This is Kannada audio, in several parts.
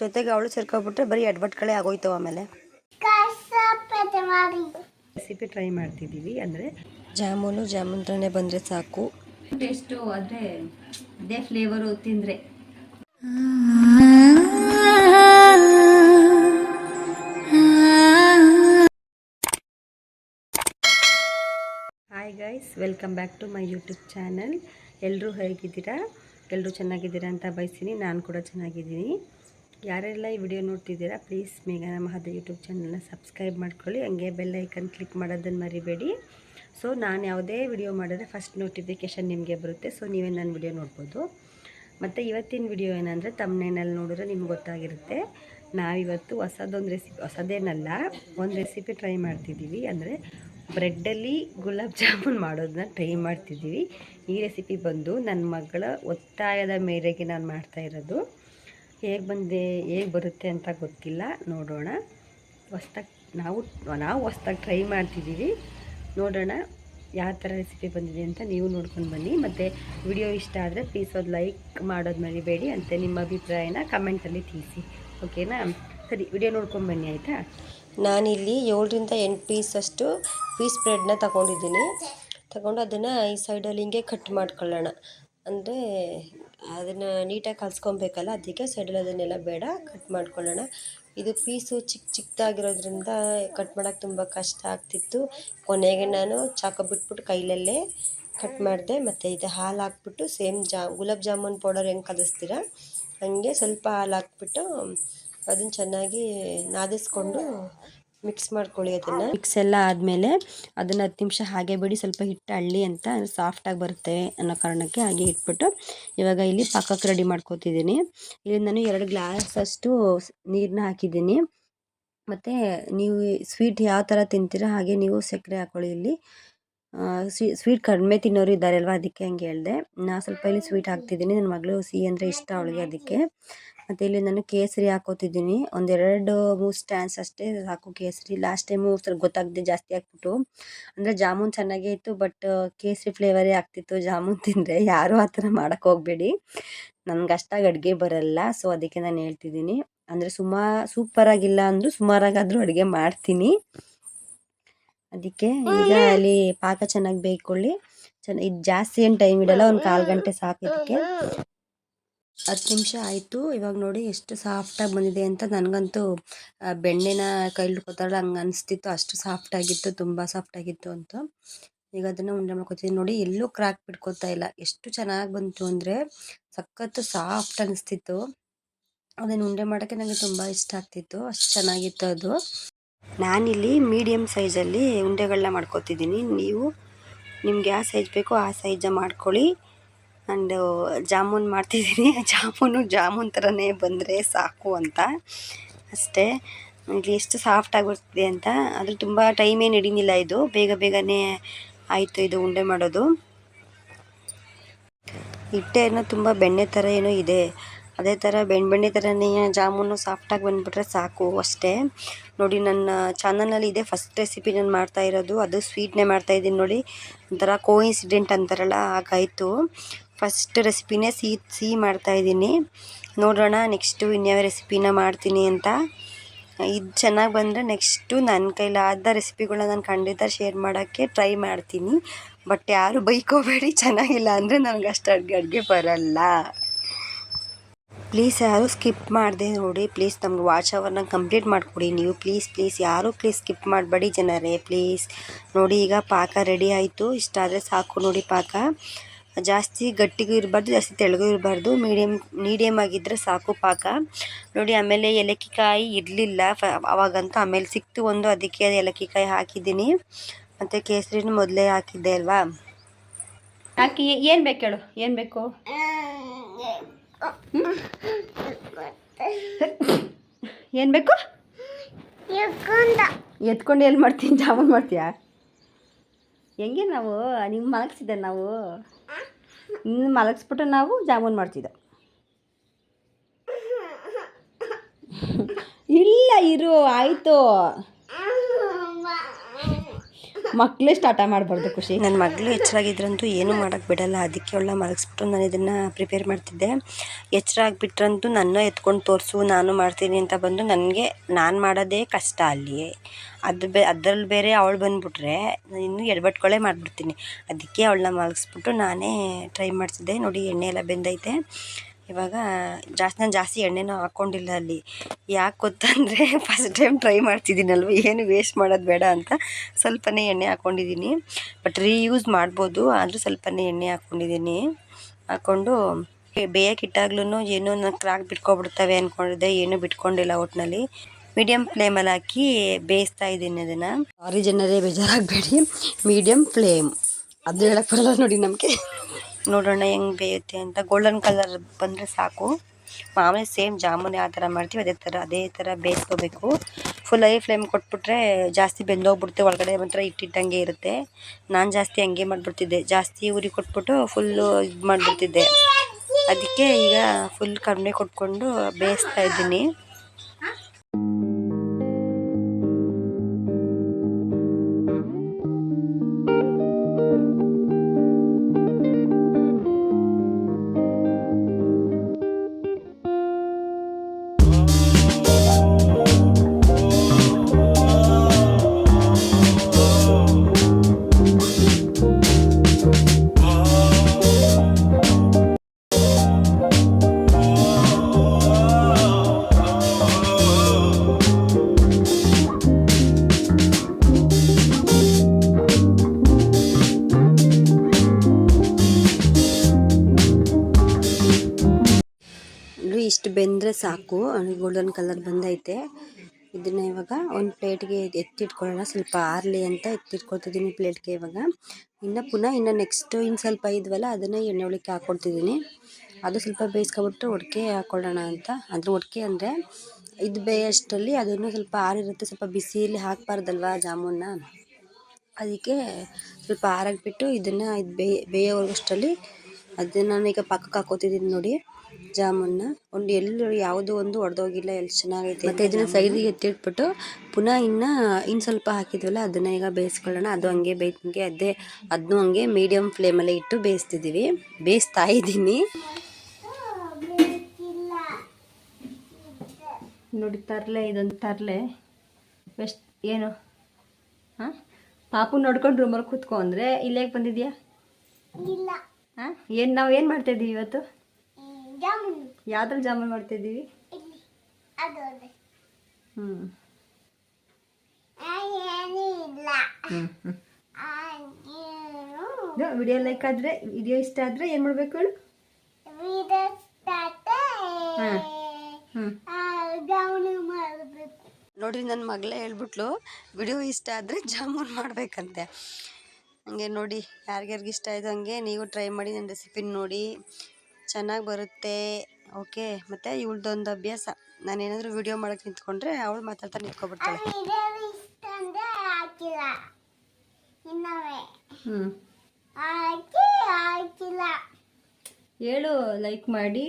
ಜೊತೆಗೆ ಅವಳು ಸೇರ್ಕೊಬಿಟ್ರೆ ಬರೀ ಎಡ್ಬಟ್ಗಳೇ ಆಗೋಯ್ತು ಆಮೇಲೆ. ರೆಸಿಪಿ ಟ್ರೈ ಮಾಡ್ತಿದ್ದೀವಿ ಅಂದರೆ ಜಾಮೂನು ಜಾಮೂನ್ ಥರನೇ ಬಂದರೆ ಸಾಕು. ಟೇಸ್ಟು ಆದರೆ ಅದೇ ಫ್ಲೇವರು ತಿಂದರೆ. Hi guys welcome back to my YouTube channel ಎಲ್ಲರೂ ಹೇಗಿದ್ದೀರಾ? ಎಲ್ಲರೂ ಚೆನ್ನಾಗಿದ್ದೀರಾ ಅಂತ ಬಯಸ್ತೀನಿ. ನಾನು ಕೂಡ ಚೆನ್ನಾಗಿದ್ದೀನಿ. ಯಾರೆಲ್ಲ ಈ ವಿಡಿಯೋ ನೋಡ್ತಿದ್ದೀರಾ ಪ್ಲೀಸ್ ಮೇಘನ ಮಹದ ಯೂಟ್ಯೂಬ್ ಚಾನಲ್ನ ಸಬ್ಸ್ಕ್ರೈಬ್ ಮಾಡ್ಕೊಳ್ಳಿ. ಹಂಗೆ ಬೆಲ್ ಐಕನ್ ಕ್ಲಿಕ್ ಮಾಡೋದನ್ನು ಮರಿಬೇಡಿ. ಸೊ ನಾನು ಯಾವುದೇ ವಿಡಿಯೋ ಮಾಡಿದ್ರೆ ಫಸ್ಟ್ ನೋಟಿಫಿಕೇಷನ್ ನಿಮಗೆ ಬರುತ್ತೆ. ಸೊ ನೀವೇ ನನ್ನ ವಿಡಿಯೋ ನೋಡ್ಬೋದು. ಮತ್ತು ಇವತ್ತಿನ ವಿಡಿಯೋ ಏನಂದರೆ ತಮ್ಮನೇನಲ್ಲಿ ನೋಡಿದ್ರೆ ನಿಮ್ಗೆ ಗೊತ್ತಾಗಿರುತ್ತೆ. ನಾವಿವತ್ತು ಹೊಸದೊಂದು ರೆಸಿಪಿ ಹೊಸದೇನಲ್ಲ, ಒಂದು ರೆಸಿಪಿ ಟ್ರೈ ಮಾಡ್ತಿದ್ದೀವಿ. ಅಂದರೆ ಬ್ರೆಡ್ಡಲ್ಲಿ ಗುಲಾಬ್ ಜಾಮೂನ್ ಮಾಡೋದನ್ನ ಟ್ರೈ ಮಾಡ್ತಿದ್ದೀವಿ. ಈ ರೆಸಿಪಿ ಬಂದು ನನ್ನ ಮಗಳ ಒತ್ತಾಯದ ಮೇರೆಗೆ ನಾನು ಮಾಡ್ತಾ ಇರೋದು. ಹೇಗೆ ಬಂದೆ, ಹೇಗೆ ಬರುತ್ತೆ ಅಂತ ಗೊತ್ತಿಲ್ಲ. ನೋಡೋಣ. ಹೊಸ್ದಾಗಿ ನಾವು ನಾವು ಹೊಸ್ದಾಗಿ ಟ್ರೈ ಮಾಡ್ತಿದ್ದೀವಿ. ನೋಡೋಣ ಯಾವ ಥರ ರೆಸಿಪಿ ಬಂದಿದೆ ಅಂತ ನೀವು ನೋಡ್ಕೊಂಡು ಬನ್ನಿ. ಮತ್ತು ವಿಡಿಯೋ ಇಷ್ಟ ಆದರೆ ಪ್ಲೀಸ್ ಅದು ಲೈಕ್ ಮಾಡೋದು ಮರಿಬೇಡಿ ಅಂತ ನಿಮ್ಮ ಅಭಿಪ್ರಾಯನ ಕಮೆಂಟಲ್ಲಿ ತಿಳಿಸಿ. ಓಕೆನಾ ಸರಿ ವಿಡಿಯೋ ನೋಡ್ಕೊಂಡು ಬನ್ನಿ, ಆಯಿತಾ? ನಾನಿಲ್ಲಿ ಏಳರಿಂದ ಎಂಟು ಪೀಸ್ ಅಷ್ಟು ಪೀಸ್ ಬ್ರೆಡ್ನ ತಗೊಂಡಿದ್ದೀನಿ. ತಗೊಂಡು ಅದನ್ನು ಈ ಸೈಡಲ್ಲಿ ಹಿಂಗೆ ಕಟ್ ಮಾಡ್ಕೊಳ್ಳೋಣ. ಅಂದರೆ ಅದನ್ನು ನೀಟಾಗಿ ಕಲಿಸ್ಕೊಬೇಕಲ್ಲ, ಅದಕ್ಕೆ ಸೈಡಲ್ಲಿ ಬೇಡ ಕಟ್ ಮಾಡ್ಕೊಳ್ಳೋಣ. ಇದು ಪೀಸು ಚಿಕ್ಕ ಚಿಕ್ಕದಾಗಿರೋದ್ರಿಂದ ಕಟ್ ಮಾಡೋಕ್ಕೆ ತುಂಬ ಕಷ್ಟ ಆಗ್ತಿತ್ತು. ಕೊನೆಗೆ ನಾನು ಚಾಕು ಬಿಟ್ಬಿಟ್ಟು ಕೈಲಲ್ಲೇ ಕಟ್ ಮಾಡಿದೆ. ಮತ್ತು ಇದು ಹಾಲು ಹಾಕ್ಬಿಟ್ಟು ಸೇಮ್ ಜಾ, ಗುಲಾಬ್ ಜಾಮೂನ್ ಪೌಡರ್ ಹೆಂಗೆ ಕಲಿಸ್ತೀರ? ಹಂಗೆ ಸ್ವಲ್ಪ ಹಾಲು ಹಾಕ್ಬಿಟ್ಟು ಅದನ್ನು ಚೆನ್ನಾಗಿ ನಾದಿಸ್ಕೊಂಡು ಮಿಕ್ಸ್ ಮಾಡ್ಕೊಳ್ಳಿ ಅದನ್ನು. ಮಿಕ್ಸ್ ಎಲ್ಲ ಆದಮೇಲೆ ಅದನ್ನು ಹತ್ತು ನಿಮಿಷ ಹಾಗೆ ಬಿಡಿ, ಸ್ವಲ್ಪ ಹಿಟ್ಟು ಹಳ್ಳಿ ಅಂತ ಸಾಫ್ಟಾಗಿ ಬರುತ್ತೆ ಅನ್ನೋ ಕಾರಣಕ್ಕೆ ಹಾಗೆ ಇಟ್ಬಿಟ್ಟು ಇವಾಗ ಇಲ್ಲಿ ಪಾಕಕ್ಕೆ ರೆಡಿ ಮಾಡ್ಕೋತಿದ್ದೀನಿ. ಇಲ್ಲಿ ನಾನು ಎರಡು ಗ್ಲಾಸ್ ಅಷ್ಟು ನೀರನ್ನ ಹಾಕಿದ್ದೀನಿ. ಮತ್ತು ನೀವು ಸ್ವೀಟ್ ಯಾವ ಥರ ತಿಂತೀರ ಹಾಗೆ ನೀವು ಸಕ್ಕರೆ ಹಾಕ್ಕೊಳ್ಳಿ ಇಲ್ಲಿ. ಸ್ವೀಟ್ ಕಡಿಮೆ ತಿನ್ನೋರು ಇದ್ದಾರೆ ಅಲ್ವಾ, ಅದಕ್ಕೆ ಹಂಗೆ ಹೇಳಿದೆ. ನಾನು ಸ್ವಲ್ಪ ಇಲ್ಲಿ ಸ್ವೀಟ್ ಹಾಕ್ತಿದ್ದೀನಿ. ನನ್ನ ಮಗಳು ಸಿಹಿ ಅಂದರೆ ಇಷ್ಟ ಅವಳಿಗೆ ಅದಕ್ಕೆ. ಮತ್ತು ಇಲ್ಲಿ ನಾನು ಕೇಸರಿ ಹಾಕೋತಿದ್ದೀನಿ. ಒಂದೆರಡು ಮೂರು ಸ್ಟ್ಯಾಂಡ್ಸ್ ಅಷ್ಟೇ ಸಾಕು ಕೇಸರಿ. ಲಾಸ್ಟ್ ಟೈಮು ಸ್ವಲ್ಪ ಗೊತ್ತಾಗದೆ ಜಾಸ್ತಿ ಹಾಕ್ಬಿಟ್ಟು. ಅಂದರೆ ಜಾಮೂನ್ ಚೆನ್ನಾಗೇ ಇತ್ತು ಬಟ್ ಕೇಸರಿ ಫ್ಲೇವರೇ ಆಗ್ತಿತ್ತು ಜಾಮೂನ್ ತಿಂದರೆ. ಯಾರೂ ಆ ಥರ ಮಾಡೋಕ್ಕೆ ಹೋಗಬೇಡಿ. ನನಗೆ ಅಷ್ಟಾಗಿ ಅಡುಗೆ ಬರಲ್ಲ ಸೊ ಅದಕ್ಕೆ ನಾನು ಹೇಳ್ತಿದ್ದೀನಿ. ಅಂದರೆ ಸುಮಾ ಸೂಪರಾಗಿಲ್ಲ ಅಂದರೂ ಸುಮಾರಾಗಾದರೂ ಅಡುಗೆ ಮಾಡ್ತೀನಿ. ಅದಕ್ಕೆ ಈಗ ಅಲ್ಲಿ ಪಾಕ ಚೆನ್ನಾಗಿ ಬೇಯ್ಕೊಳ್ಳಿ. ಚೆನ್ನಾಗಿ ಇದು ಜಾಸ್ತಿ ಏನು ಟೈಮ್ ಇಡಲ್ಲ, ಒಂದು ಕಾಲು ಗಂಟೆ ಸಾಕು ಇದಕ್ಕೆ. ಹತ್ತು ನಿಮಿಷ ಆಯಿತು. ಇವಾಗ ನೋಡಿ ಎಷ್ಟು ಸಾಫ್ಟಾಗಿ ಬಂದಿದೆ ಅಂತ ನನಗಂತೂ ಬೆಣ್ಣೆನ ಕೈಲಿ ಹಿಡ್ಕೊತಾರಲ್ಲ, ಹಂಗೆ ಅನಿಸ್ತಿತ್ತು. ಅಷ್ಟು ಸಾಫ್ಟಾಗಿತ್ತು ತುಂಬ ಸಾಫ್ಟಾಗಿತ್ತು ಅಂತ. ಈಗ ಅದನ್ನು ಉಂಡೆ ಮಾಡ್ಕೊತೀನಿ ನೋಡಿ ಎಲ್ಲೂ ಕ್ರ್ಯಾಕ್ ಬಿಟ್ಕೋತಾ ಇಲ್ಲ. ಎಷ್ಟು ಚೆನ್ನಾಗಿ ಬಂತು ಅಂದರೆ ಸಖತ್ತು ಸಾಫ್ಟ್ ಅನಿಸ್ತಿತ್ತು. ಅದನ್ನು ಉಂಡೆ ಮಾಡೋಕ್ಕೆ ನನಗೆ ತುಂಬ ಇಷ್ಟ ಆಗ್ತಿತ್ತು. ಅಷ್ಟು ಚೆನ್ನಾಗಿತ್ತು ಅದು. ನಾನಿಲ್ಲಿ ಮೀಡಿಯಮ್ ಸೈಜಲ್ಲಿ ಉಂಡೆಗಳನ್ನ ಮಾಡ್ಕೊತಿದ್ದೀನಿ ನೀವು ನಿಮ್ಗೆ ಯಾವ ಸೈಜ್ ಬೇಕೋ ಆ ಸೈಜ ಮಾಡ್ಕೊಳ್ಳಿ. ಆ್ಯಂಡ್ ಜಾಮೂನ್ ಮಾಡ್ತಿದ್ದೀನಿ. ಜಾಮೂನು ಜಾಮೂನ್ ಥರನೇ ಬಂದರೆ ಸಾಕು ಅಂತ. ಅಷ್ಟೇ. ಇಲ್ಲಿ ಎಷ್ಟು ಸಾಫ್ಟ್ ಬರ್ತಿದೆ ಅಂತ. ಆದರೆ ತುಂಬ ಟೈಮ್ ಏನು ಹಿಡೀನಿಲ್ಲ ಇದು. ಬೇಗ ಬೇಗನೆ ಆಯಿತು ಇದು ಉಂಡೆ ಮಾಡೋದು. ಹಿಟ್ಟೆ ಏನೋ ತುಂಬ ಬೆಣ್ಣೆ ಥರ ಏನೋ ಇದೆ. ಅದೇ ಥರ ಬೆಣ್ಣೆ ಬೆಣ್ಣೆ ಥರನೇ ಜಾಮೂನು ಸಾಫ್ಟಾಗಿ ಬಂದುಬಿಟ್ರೆ ಸಾಕು ಅಷ್ಟೇ. ನೋಡಿ, ನನ್ನ ಚಾನಲಲ್ಲಿ ಇದೆ ಫಸ್ಟ್ ರೆಸಿಪಿ ನಾನು ಮಾಡ್ತಾ ಇರೋದು. ಅದು ಸ್ವೀಟ್ನೇ ಮಾಡ್ತಾ ಇದ್ದೀನಿ ನೋಡಿ. ಒಂಥರ ಕೋಇನ್ಸಿಡೆಂಟ್ ಅಂತಾರಲ್ಲ, ಹಾಗಾಯಿತು. ಫಸ್ಟ್ ರೆಸಿಪಿನೇ ಸಿಹಿ ಸಿಹಿ ಮಾಡ್ತಾ ಇದ್ದೀನಿ. ನೋಡೋಣ ನೆಕ್ಸ್ಟು ಇನ್ಯಾವ ರೆಸಿಪಿನ ಮಾಡ್ತೀನಿ ಅಂತ. ಇದು ಚೆನ್ನಾಗಿ ಬಂದರೆ ನೆಕ್ಸ್ಟು ನನ್ನ ಕೈಲಾದ ರೆಸಿಪಿಗಳನ್ನ ನಾನು ಖಂಡಿತ ಶೇರ್ ಮಾಡೋಕ್ಕೆ ಟ್ರೈ ಮಾಡ್ತೀನಿ. ಬಟ್ ಯಾರು ಬೈಕೋಬೇಡಿ, ಚೆನ್ನಾಗಿಲ್ಲ ಅಂದರೆ ನನಗೆ ಅಷ್ಟು ಅಡುಗೆ ಅಡುಗೆ ಬರಲ್ಲ. ಪ್ಲೀಸ್ ಯಾರು ಸ್ಕಿಪ್ ಮಾಡಿದೆ ನೋಡಿ ಪ್ಲೀಸ್ ನಮ್ಗೆ ವಾಚ್ ಅವರ್ನ ಕಂಪ್ಲೀಟ್ ಮಾಡಿಕೊಡಿ ನೀವು. ಪ್ಲೀಸ್ ಪ್ಲೀಸ್ ಯಾರು ಪ್ಲೀಸ್ ಸ್ಕಿಪ್ ಮಾಡಬೇಡಿ ಜನರೇ ಪ್ಲೀಸ್ ನೋಡಿ ಈಗ ಪಾಕ ರೆಡಿ ಆಯಿತು. ಇಷ್ಟಾದರೆ ಸಾಕು ನೋಡಿ ಪಾಕ. ಜಾಸ್ತಿ ಗಟ್ಟಿಗೂ ಇರಬಾರ್ದು ಜಾಸ್ತಿ ತೆಳ್ಳಗೂ ಇರಬಾರ್ದು. ಮೀಡಿಯಮ್ ಮೀಡಿಯಮ್ ಆಗಿದ್ದರೆ ಸಾಕು ಪಾಕ. ನೋಡಿ ಆಮೇಲೆ ಏಲಕ್ಕಿಕಾಯಿ ಇರಲಿಲ್ಲ. ಫ ಅವಾಗಂತೂ ಆಮೇಲೆ ಸಿಕ್ತು ಒಂದು ಅದಕ್ಕೆ ಅದು ಏಲಕ್ಕಿಕಾಯಿ ಹಾಕಿದ್ದೀನಿ. ಮತ್ತು ಕೇಸರಿನೂ ಮೊದಲೇ ಹಾಕಿದ್ದೆ ಅಲ್ವಾ? ಹಾಕಿ ಏನು ಬೇಕು ಹೇಳು? ಏನು ಬೇಕು? ಏನು ಬೇಕು? ಎತ್ಕೊಂಡು. ಎಲ್ಲಿ ಮಾಡ್ತೀನಿ? ಜಾಮೂನ್ ಮಾಡ್ತೀಯಾ? ಹೆಂಗೆ ನಾವು? ನಿಮ್ಮ ಮಲಗಿಸಿದ್ದೆ ನಾವು. ಮಲಗಿಸ್ಬಿಟ್ಟು ನಾವು ಜಾಮೂನ್ ಮಾಡ್ತಿದ್ದೋ. ಇಲ್ಲ ಇರು ಆಯಿತು. ಮಕ್ಕಳೇ ಸ್ಟಾರ್ಟ ಮಾಡಬಾರ್ದು ಖುಷಿ. ನನ್ನ ಮಗಳು ಎಚ್ಚರಾಗಿದ್ರಂತೂ ಏನೂ ಮಾಡೋಕ್ಕೆ ಬಿಡಲ್ಲ. ಅದಕ್ಕೆ ಒಳ್ಳೆ ಮಲಗಿಸ್ಬಿಟ್ಟು ನಾನು ಇದನ್ನು ಪ್ರಿಪೇರ್ ಮಾಡ್ತಿದ್ದೆ. ಎಚ್ಚರ ಆಗಿಬಿಟ್ರಂತೂ ನನ್ನ ಎತ್ಕೊಂಡು ತೋರಿಸು, ನಾನು ಮಾಡ್ತೀನಿ ಅಂತ ಬಂದು ನನಗೆ ನಾನು ಮಾಡೋದೇ ಕಷ್ಟ ಅಲ್ಲಿ ಅದು ಬೇ ಅದರಲ್ಲಿ ಬೇರೆ ಅವಳು ಬಂದುಬಿಟ್ರೆ ನಾನು ಇನ್ನೂ ಎಡವಟ್ಗಳೇ ಮಾಡಿಬಿಡ್ತೀನಿ. ಅದಕ್ಕೆ ಅವಳನ್ನ ಮಲಗಿಸ್ಬಿಟ್ಟು ನಾನೇ ಟ್ರೈ ಮಾಡ್ತಿದ್ದೆ. ನೋಡಿ ಎಣ್ಣೆ ಎಲ್ಲ ಬೆಂದೈತೆ. ಇವಾಗ ಜಾಸ್ತಿ, ನಾನು ಜಾಸ್ತಿ ಎಣ್ಣೆನೂ ಹಾಕ್ಕೊಂಡಿಲ್ಲ ಅಲ್ಲಿ. ಯಾಕೆ ಗೊತ್ತಂದರೆ ಫಸ್ಟ್ ಟೈಮ್ ಟ್ರೈ ಮಾಡ್ತಿದ್ದೀನಲ್ವ? ಏನು ವೇಸ್ಟ್ ಮಾಡೋದು ಬೇಡ ಅಂತ ಸ್ವಲ್ಪನೇ ಎಣ್ಣೆ ಹಾಕ್ಕೊಂಡಿದ್ದೀನಿ ಬಟ್ ರೀಯೂಸ್ ಮಾಡ್ಬೋದು, ಆದರೂ ಸ್ವಲ್ಪನೇ ಎಣ್ಣೆ ಹಾಕ್ಕೊಂಡಿದ್ದೀನಿ ಹಾಕ್ಕೊಂಡು ಬೇಯಕ್ಕೆ ಇಟ್ಟಾಗ್ಲೂ ಏನೋ ನಾನು ಕ್ರಾಕ್ ಬಿಟ್ಕೊಬಿಡ್ತವೆ ಅಂದ್ಕೊಂಡಿದ್ದೆ ಏನೂ ಬಿಟ್ಕೊಂಡಿಲ್ಲ ಒಟ್ಟಿನಲ್ಲಿ ಮೀಡಿಯಮ್ ಫ್ಲೇಮಲ್ಲಿ ಹಾಕಿ ಬೇಯಿಸ್ತಾ ಇದ್ದೀನಿ ಅದನ್ನು. ಸಾರಿ ಜನರೇ, ಬೇಜಾರಾಗಬೇಡಿ. ಮೀಡಿಯಮ್ ಫ್ಲೇಮ್ ಅದು ಹೇಳಕ್ಕೆ ಬರಲ್ಲ ನೋಡಿ ನಮಗೆ. ನೋಡೋಣ ಹೆಂಗೆ ಬೇಯುತ್ತೆ ಅಂತ. ಗೋಲ್ಡನ್ ಕಲರ್ ಬಂದರೆ ಸಾಕು. ಮಾಮೂಲಿ ಸೇಮ್ ಜಾಮೂನ್ ಯಾವ ಥರ ಮಾಡ್ತೀವಿ, ಅದೇ ಥರ ಅದೇ ಥರ ಬೇಯಿಸ್ಕೋಬೇಕು. ಫುಲ್ ಐ ಫ್ಲೇಮ್ ಕೊಟ್ಬಿಟ್ರೆ ಜಾಸ್ತಿ ಬೆಂದೋಗ್ಬಿಡುತ್ತೆ, ಒಳಗಡೆ ಮಾತ್ರ ಇಟ್ಟಿಟ್ಟಂಗೆ ಇರುತ್ತೆ. ನಾನು ಜಾಸ್ತಿ ಹಂಗೆ ಮಾಡಿಬಿಡ್ತಿದ್ದೆ. ಜಾಸ್ತಿ ಉರಿ ಕೊಟ್ಬಿಟ್ಟು ಫುಲ್ಲು ಇದು ಮಾಡಿಬಿಡ್ತಿದ್ದೆ. ಅದಕ್ಕೆ ಈಗ ಫುಲ್ ಕಡಿಮೆ ಕೊಟ್ಕೊಂಡು ಬೇಯಿಸ್ತಾ ಇದ್ದೀನಿ. ಬೆಂದರೆ ಸಾಕು. ಗೋಲ್ಡನ್ ಕಲರ್ ಬಂದೈತೆ. ಇದನ್ನ ಇವಾಗ ಒಂದು ಪ್ಲೇಟ್ಗೆ ಎತ್ತಿಟ್ಕೊಳ್ಳೋಣ. ಸ್ವಲ್ಪ ಆರಲಿ ಅಂತ ಎತ್ತಿಟ್ಕೊಳ್ತಿದ್ದೀನಿ ಪ್ಲೇಟ್ಗೆ ಇವಾಗ. ಇನ್ನು ಪುನಃ ಇನ್ನು ನೆಕ್ಸ್ಟ್ ಇನ್ನು ಸ್ವಲ್ಪ ಇದ್ವಲ್ಲ, ಅದನ್ನು ಎಣ್ಣೆ ಒಳಕ್ಕೆ ಹಾಕ್ಕೊಳ್ತಿದ್ದೀನಿ ಅದು ಸ್ವಲ್ಪ ಬೇಯಿಸ್ಕೊಬಿಟ್ಟು ಒಡಕೆ ಹಾಕ್ಕೊಳ್ಳೋಣ ಅಂತ. ಅಂದರೆ ಒಡಕೆ ಅಂದರೆ ಇದು ಬೇಯೋಷ್ಟರಲ್ಲಿ ಅದನ್ನು ಸ್ವಲ್ಪ ಆರಿರುತ್ತೆ. ಸ್ವಲ್ಪ ಬಿಸಿಯಲ್ಲಿ ಹಾಕಬಾರ್ದಲ್ವ ಜಾಮೂನ್ನ ಅದಕ್ಕೆ ಸ್ವಲ್ಪ ಆರಾಕ್ಬಿಟ್ಟು ಇದನ್ನು ಇದು ಬೇಯ ಬೇಯೋವಷ್ಟರಲ್ಲಿ ಅದನ್ನು ಈಗ ಪಕ್ಕಕ್ಕೆ ಹಾಕೋತಿದ್ದೀನಿ ನೋಡಿ. ಜಾಮೂನ್ನ ಒಂದು ಎಲ್ಲೂ ಯಾವುದೂ ಒಂದು ಒಡೆದೋಗಿಲ್ಲ ಎಲ್ಲ ಚೆನ್ನಾಗೈತೆ. ಮತ್ತು ಇದನ್ನ ಸೈಡಿಗೆ ಎತ್ತಿಟ್ಬಿಟ್ಟು ಪುನಃ ಇನ್ನು ಇನ್ನು ಸ್ವಲ್ಪ ಹಾಕಿದ್ವಲ್ಲ ಅದನ್ನು ಈಗ ಬೇಯಿಸ್ಕೊಳ್ಳೋಣ. ಅದು ಹಂಗೆ ಬೇಯ್ತಂಗೆ ಅದೇ ಅದನ್ನೂ ಹಂಗೆ ಮೀಡಿಯಮ್ ಫ್ಲೇಮಲ್ಲೇ ಇಟ್ಟು ಬೇಯಿಸ್ತಿದ್ದೀವಿ. ಬೇಯಿಸ್ತಾ ಇದ್ದೀನಿ. ನೋಡಿ ತರಲೆ ಇದೊಂದು ತರಲೆ. ಎಷ್ಟು ಏನು? ಹಾಂ? ಪಾಪು ನೋಡ್ಕೊಂಡು ರೂಮಲ್ಲಿ ಕೂತ್ಕೊಂಡ್ರೆ ಇಲ್ಲೇಗೆ ಇಲ್ಲೇ ಬಂದಿದ್ಯಾ? ಇಲ್ಲ. ಹಾಂ? ಏನು ನಾವು ಏನು ಮಾಡ್ತಾಯಿದ್ದೀವಿ ಇವತ್ತು? ಜಾಮೂನು ಯಾವ್ದ್ರಲ್ಲಿ ಜಾಮೂನ್ ಅದು ಹ್ಞೂ ಏನೂ ಏನು ವಿಡಿಯೋ ಲೈಕ್ ಆದರೆ ವಿಡಿಯೋ ಇಷ್ಟ ಆದರೆ ಏನು ಮಾಡಬೇಕು ಹೇಳು? ನೋಡ್ರಿ ನನ್ನ ಮಗಳೇ ಹೇಳ್ಬಿಟ್ಲು ವಿಡಿಯೋ ಇಷ್ಟ ಆದರೆ ಜಾಮೂನ್ ಮಾಡಬೇಕಂತೆ. ಹಂಗೆ ನೋಡಿ ಯಾರಿಗ್ಯಾರಿಗೆ ಇಷ್ಟ ಆಯಿತು ಹಂಗೆ ನೀವು ಟ್ರೈ ಮಾಡಿ ನನ್ನ ರೆಸಿಪಿನ ನೋಡಿ. ಚೆನ್ನಾಗಿ ಬರುತ್ತೆ ಓಕೆ ಮತ್ತು ಇವಳ್ದೊಂದು ಅಭ್ಯಾಸ. ನಾನೇನಾದರೂ ವಿಡಿಯೋ ಮಾಡೋಕ್ಕೆ ನಿಂತ್ಕೊಂಡ್ರೆ ಅವಳು ಮಾತಾಡ್ತಾ ನಿಂತ್ಕೊಬಿಡ್ತಾಳೆ. ಹೇಳು ಲೈಕ್ ಮಾಡಿ.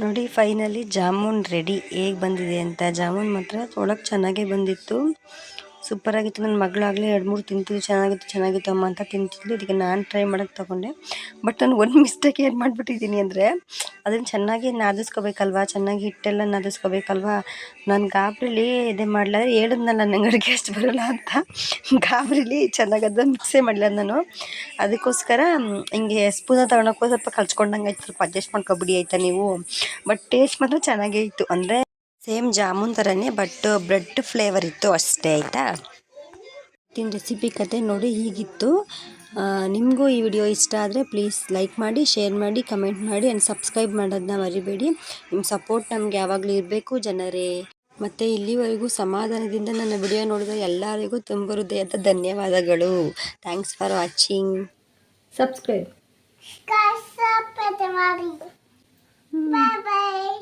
ನೋಡಿ ಫೈನಲಿ ಜಾಮೂನ್ ರೆಡಿ ಹೇಗೆ ಬಂದಿದೆ ಅಂತ. ಜಾಮೂನ್ ಮಾತ್ರ ಒಳಗೆ ಚೆನ್ನಾಗೇ ಬಂದಿತ್ತು. ಸೂಪರಾಗಿತ್ತು. ನನ್ನ ಮಗಳಾಗಲಿ ಎರಡು ಮೂರು ತಿಂತಿದ್ದು ಚೆನ್ನಾಗಿತ್ತು ಚೆನ್ನಾಗಿತ್ತು ಅಮ್ಮ ಅಂತ ತಿಂತಿದ್ಲು. ಇದಕ್ಕೆ ನಾನು ಟ್ರೈ ಮಾಡೋಕ್ಕೆ ತೊಗೊಂಡೆ. ಬಟ್ ನಾನು ಒಂದು ಮಿಸ್ಟೇಕ್ ಏನು ಮಾಡಿಬಿಟ್ಟಿದ್ದೀನಿ ಅಂದರೆ ಅದನ್ನು ಚೆನ್ನಾಗಿ ನಾದಿಸ್ಕೋಬೇಕಲ್ವಾ? ಚೆನ್ನಾಗಿ ಹಿಟ್ಟೆಲ್ಲ ನಾದಿಸ್ಕೋಬೇಕಲ್ವಾ? ನಾನು ಗಾಬರಿಲಿ ಇದೇ ಮಾಡಲ? ಹೇಳಿದ್ನಲ್ಲ ನಂಗೆ ಅಡುಗೆ ಅಷ್ಟು ಬರೋಲ್ಲ ಅಂತ. ಗಾಬರಿಲಿ ಚೆನ್ನಾಗಿ ಅದನ್ನು ಮಿಕ್ಸೇ ಮಾಡಲಿಲ್ಲ ನಾನು. ಅದಕ್ಕೋಸ್ಕರ ಹಿಂಗೆ ಸ್ಪೂನ ತಗೊಳಕ್ಕೂ ಸ್ವಲ್ಪ ಕಲ್ಸ್ಕೊಂಡಂಗೆ ಆಯ್ತು. ಸ್ವಲ್ಪ ಅಡ್ಜಸ್ಟ್ ಮಾಡ್ಕೊಬಿಡಿ ಆಯಿತಾ ನೀವು? ಬಟ್ ಟೇಸ್ಟ್ ಮಾತ್ರ ಚೆನ್ನಾಗೇ ಇತ್ತು. ಅಂದರೆ ಸೇಮ್ ಜಾಮೂನ್ ಥರನೇ ಬಟ್ ಬ್ರೆಡ್ ಫ್ಲೇವರ್ ಇತ್ತು ಅಷ್ಟೇ ಆಯಿತಾ? ಇವತ್ತಿನ ರೆಸಿಪಿ ಕತೆ ನೋಡಿ ಹೀಗಿತ್ತು. ನಿಮಗೂ ಈ ವಿಡಿಯೋ ಇಷ್ಟ ಆದರೆ ಪ್ಲೀಸ್ ಲೈಕ್ ಮಾಡಿ ಶೇರ್ ಮಾಡಿ ಕಮೆಂಟ್ ಮಾಡಿ ಆ್ಯಂಡ್ ಸಬ್ಸ್ಕ್ರೈಬ್ ಮಾಡೋದನ್ನ ಮರಿಬೇಡಿ. ನಿಮ್ಮ ಸಪೋರ್ಟ್ ನಮಗೆ ಯಾವಾಗಲೂ ಇರಬೇಕು ಜನರೇ. ಮತ್ತು ಇಲ್ಲಿವರೆಗೂ ಸಮಾಧಾನದಿಂದ ನನ್ನ ವಿಡಿಯೋ ನೋಡಿದ ಎಲ್ಲರಿಗೂ ತುಂಬ ಹೃದಯದ ಧನ್ಯವಾದಗಳು. ಥ್ಯಾಂಕ್ಸ್ ಫಾರ್ ವಾಚಿಂಗ್ ಸಬ್ಸ್ಕ್ರೈಬ್ ಕಷ್ಟ ಮಾಡಿ ಬಾಯ್ ಬಾಯ್